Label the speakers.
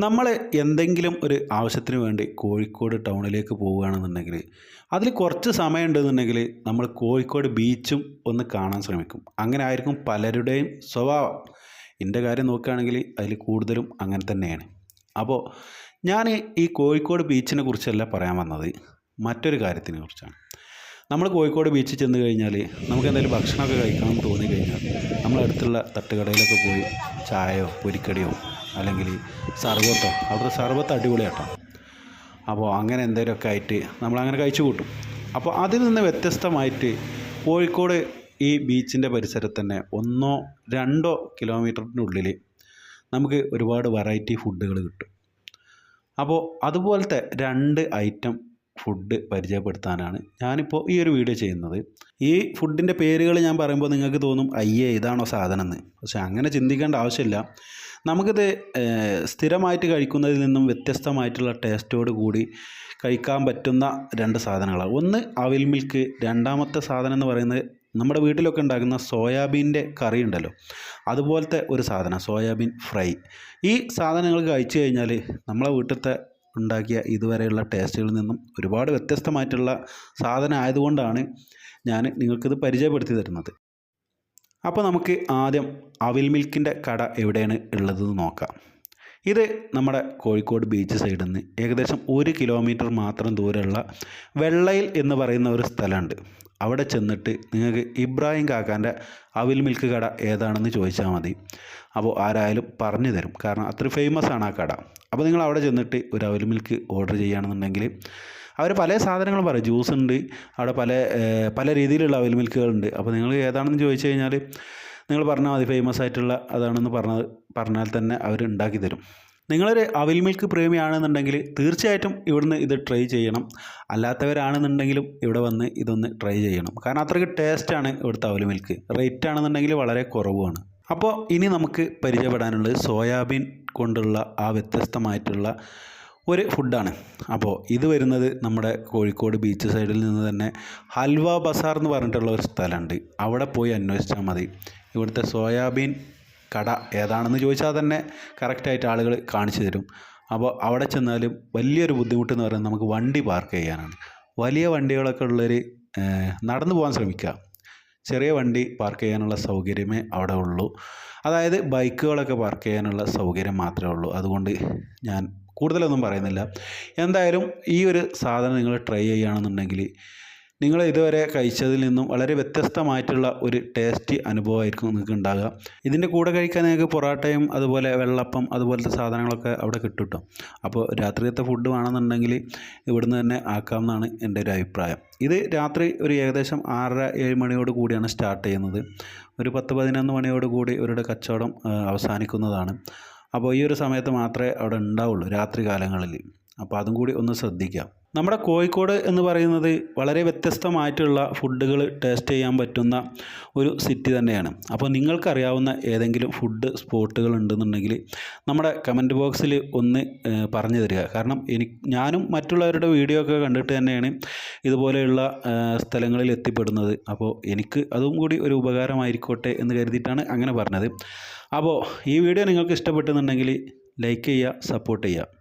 Speaker 1: നമ്മൾ എന്തെങ്കിലും ഒരു ആവശ്യത്തിന് വേണ്ടി കോഴിക്കോട് ടൗണിലേക്ക് പോവുകയാണെന്നുണ്ടെങ്കിൽ അതിൽ കുറച്ച് സമയം ഉണ്ടെന്നുണ്ടെങ്കിൽ നമ്മൾ കോഴിക്കോട് ബീച്ചും ഒന്ന് കാണാൻ ശ്രമിക്കും. അങ്ങനെ ആയിരിക്കും പലരുടെയും സ്വഭാവം. എന്റെ കാര്യം നോക്കുകയാണെങ്കിൽ അതിൽ കൂടുതലും അങ്ങനെ തന്നെയാണ്. അപ്പോൾ ഞാൻ ഈ കോഴിക്കോട് ബീച്ചിനെ കുറിച്ചല്ല പറയാൻ വന്നത്. മറ്റൊരു കാര്യത്തിനെ കുറിച്ചാണ്. നമ്മൾ കോഴിക്കോട് ബീച്ചിൽ ചെന്ന് കഴിഞ്ഞാൽ നമുക്ക് എന്തെങ്കിലും ഭക്ഷണമൊക്കെ കഴിക്കണം എന്ന് തോന്നി കഴിഞ്ഞാൽ നമ്മൾ അടുത്തുള്ള തട്ടുകടയിലൊക്കെ പോയി ചായയോ പൊരിക്കടിയോ അല്ലെങ്കിൽ സർബത്തോ അവിടുത്തെ സർബത്ത് അടിപൊളിയാട്ടോ. അപ്പോൾ അങ്ങനെ എന്തെങ്കിലുമൊക്കെ ആയിട്ട് നമ്മളങ്ങനെ കഴിച്ചു കൂട്ടും. അപ്പോൾ അതിൽ നിന്ന് വ്യത്യസ്തമായിട്ട് കോഴിക്കോട് ഈ ബീച്ചിന്റെ പരിസരത്ത് തന്നെ ഒന്നോ രണ്ടോ കിലോമീറ്ററിനുള്ളിൽ നമുക്ക് ഒരുപാട് വെറൈറ്റി ഫുഡുകൾ കിട്ടും. അപ്പോൾ അതുപോലത്തെ രണ്ട് ഐറ്റം ഫുഡ് പരിചയപ്പെടുത്താനാണ് ഞാനിപ്പോൾ ഈ ഒരു വീഡിയോ ചെയ്യുന്നത്. ഈ ഫുഡിന്റെ പേരുകൾ ഞാൻ പറയുമ്പോൾ നിങ്ങൾക്ക് തോന്നും അയ്യേ ഇതാണോ സാധനം എന്ന് പക്ഷേ അങ്ങനെ ചിന്തിക്കേണ്ട ആവശ്യമില്ല. നമുക്കിത് സ്ഥിരമായിട്ട് കഴിക്കുന്നതിൽ നിന്നും വ്യത്യസ്തമായിട്ടുള്ള ടേസ്റ്റോട് കൂടി കഴിക്കാൻ പറ്റുന്ന രണ്ട് സാധനങ്ങളാണ്. ഒന്ന് അവിൽ മിൽക്ക്. രണ്ടാമത്തെ സാധനം എന്ന് പറയുന്നത് നമ്മുടെ വീട്ടിലൊക്കെ ഉണ്ടാക്കുന്ന സോയാബീന്റെ കറി ഉണ്ടല്ലോ. അതുപോലത്തെ ഒരു സാധനം സോയാബീൻ ഫ്രൈ. ഈ സാധനങ്ങൾ കഴിച്ചു കഴിഞ്ഞാൽ നമ്മളെ വീട്ടിലത്തെ ഉണ്ടാക്കിയ ഇതുവരെയുള്ള ടേസ്റ്റുകളിൽ നിന്നും ഒരുപാട് വ്യത്യസ്തമായിട്ടുള്ള സാധനം ആയതുകൊണ്ടാണ് ഞാൻ നിങ്ങൾക്കിത് പരിചയപ്പെടുത്തി തരുന്നത്. അപ്പോൾ നമുക്ക് ആദ്യം അവിൽ മിൽക്കിന്റെ കട എവിടെയാണ് ഉള്ളതെന്ന് നോക്കാം. ഇത് നമ്മുടെ കോഴിക്കോട് ബീച്ച് സൈഡിൽ നിന്ന് ഏകദേശം ഒരു കിലോമീറ്റർ മാത്രം ദൂരമുള്ള വെള്ളയിൽ എന്ന് പറയുന്ന ഒരു സ്ഥലമുണ്ട്. അവിടെ ചെന്നിട്ട് നിങ്ങൾക്ക് ഇബ്രാഹിം കാക്കാന്റെ അവിൽ മിൽക്ക് കട ഏതാണെന്ന് ചോദിച്ചാൽ മതി. അപ്പോൾ ആരായാലും പറഞ്ഞു തരും. കാരണം അത്ര ഫേമസ് ആണ് ആ കട. അപ്പോൾ നിങ്ങൾ അവിടെ ചെന്നിട്ട് ഒരു അവിൽ മിൽക്ക് ഓർഡർ ചെയ്യുകയാണെന്നുണ്ടെങ്കിൽ അവർ പല സാധനങ്ങളും പറയും. ജ്യൂസ് ഉണ്ട് അവിടെ പല പല രീതിയിലുള്ള അവിൽ മിൽക്കുകളുണ്ട് അപ്പോൾ നിങ്ങൾ ഏതാണെന്ന് ചോദിച്ചു കഴിഞ്ഞാൽ നിങ്ങൾ പറഞ്ഞാൽ മതി ഫേമസ് ആയിട്ടുള്ള അതാണെന്ന് പറഞ്ഞത് പറഞ്ഞാൽ തന്നെ അവർ ഉണ്ടാക്കി തരും. നിങ്ങളൊരു അവിൽ മിൽക്ക് പ്രേമിയാണെന്നുണ്ടെങ്കിൽ തീർച്ചയായിട്ടും ഇവിടുന്ന് ഇത് ട്രൈ ചെയ്യണം. അല്ലാത്തവരാണെന്നുണ്ടെങ്കിലും ഇവിടെ വന്ന് ഇതൊന്ന് ട്രൈ ചെയ്യണം. കാരണം അത്രയ്ക്ക് ടേസ്റ്റാണ് ഇവിടുത്തെ അവിൽ മിൽക്ക്. റേറ്റ് ആണെന്നുണ്ടെങ്കിൽ വളരെ കുറവാണ് അപ്പോൾ ഇനി നമുക്ക് പരിചയപ്പെടാനുള്ളത് സോയാബീൻ കൊണ്ടുള്ള ആ വ്യത്യസ്തമായിട്ടുള്ള ഒരു ഫുഡാണ്. അപ്പോൾ ഇത് വരുന്നത് നമ്മുടെ കോഴിക്കോട് ബീച്ച് സൈഡിൽ നിന്ന് തന്നെ ഹൽവ ബസാർ എന്ന് പറഞ്ഞിട്ടുള്ള ഒരു സ്ഥലമുണ്ട്. അവിടെ പോയി അന്വേഷിച്ചാൽ മതി. ഇവിടുത്തെ സോയാബീൻ കട ഏതാണെന്ന് ചോദിച്ചാൽ തന്നെ കറക്റ്റായിട്ട് ആളുകൾ കാണിച്ചു തരും. അപ്പോൾ അവിടെ ചെന്നാലും വലിയൊരു ബുദ്ധിമുട്ട് എന്ന് പറയുന്നത് നമുക്ക് വണ്ടി പാർക്ക് ചെയ്യാനാണ്. വലിയ വണ്ടികളൊക്കെ ഉള്ളൊരു നടന്നു പോകാൻ ശ്രമിക്കുക. ചെറിയ വണ്ടി പാർക്ക് ചെയ്യാനുള്ള സൗകര്യമേ അവിടെ ഉള്ളൂ. അതായത് ബൈക്കുകളൊക്കെ പാർക്ക് ചെയ്യാനുള്ള സൗകര്യം മാത്രമേ ഉള്ളൂ. അതുകൊണ്ട് ഞാൻ കൂടുതലൊന്നും പറയുന്നില്ല. എന്തായാലും ഈ ഒരു സാധനം നിങ്ങൾ ട്രൈ ചെയ്യുകയാണെന്നുണ്ടെങ്കിൽ നിങ്ങൾ ഇതുവരെ കഴിച്ചതിൽ നിന്നും വളരെ വ്യത്യസ്തമായിട്ടുള്ള ഒരു ടേസ്റ്റി അനുഭവമായിരിക്കും നിങ്ങൾക്ക് ഉണ്ടാകുക ഇതിന്റെ കൂടെ കഴിക്കാൻ നിങ്ങൾക്ക് പൊറോട്ടയും അതുപോലെ വെള്ളപ്പം അതുപോലത്തെ സാധനങ്ങളൊക്കെ അവിടെ കിട്ടും അപ്പോൾ രാത്രിയത്തെ ഫുഡ് വേണമെന്നുണ്ടെങ്കിൽ ഇവിടുന്ന് തന്നെ ആക്കാമെന്നാണ് എന്റെ ഒരു അഭിപ്രായം. ഇത് രാത്രി ഒരു ഏകദേശം ആറര ഏഴ് മണിയോട് കൂടിയാണ് സ്റ്റാർട്ട് ചെയ്യുന്നത്. ഒരു പത്ത് പതിനൊന്ന് മണിയോട് കൂടി ഇവരുടെ കച്ചവടം അവസാനിക്കുന്നതാണ്. അപ്പോൾ ഈ ഒരു സമയത്ത് മാത്രമേ അവിടെ ഉണ്ടാവുള്ളൂ രാത്രി കാലങ്ങളിൽ അപ്പോൾ അതും കൂടി ഒന്ന് ശ്രദ്ധിക്കാം. നമ്മുടെ കോഴിക്കോട് എന്ന് പറയുന്നത് വളരെ വ്യത്യസ്തമായിട്ടുള്ള ഫുഡുകൾ ടേസ്റ്റ് ചെയ്യാൻ പറ്റുന്ന ഒരു സിറ്റി തന്നെയാണ്. അപ്പോൾ നിങ്ങൾക്കറിയാവുന്ന ഏതെങ്കിലും ഫുഡ് സ്പോട്ടുകൾ ഉണ്ടെന്നുണ്ടെങ്കിൽ നമ്മുടെ കമന്റ് ബോക്സിൽ ഒന്ന് പറഞ്ഞു തരിക. കാരണം എനിക്ക് ഞാനും മറ്റുള്ളവരുടെ വീഡിയോ ഒക്കെ കണ്ടിട്ട് തന്നെയാണ് ഇതുപോലെയുള്ള സ്ഥലങ്ങളിൽ എത്തിപ്പെടുന്നത്. അപ്പോൾ എനിക്ക് അതും കൂടി ഒരു ഉപകാരമായിരിക്കോട്ടെ എന്ന് കരുതിയിട്ടാണ് അങ്ങനെ പറഞ്ഞത്. അപ്പോൾ ഈ വീഡിയോ നിങ്ങൾക്ക് ഇഷ്ടപ്പെട്ടെന്നുണ്ടെങ്കിൽ ലൈക്ക് ചെയ്യുക സപ്പോർട്ട് ചെയ്യുക.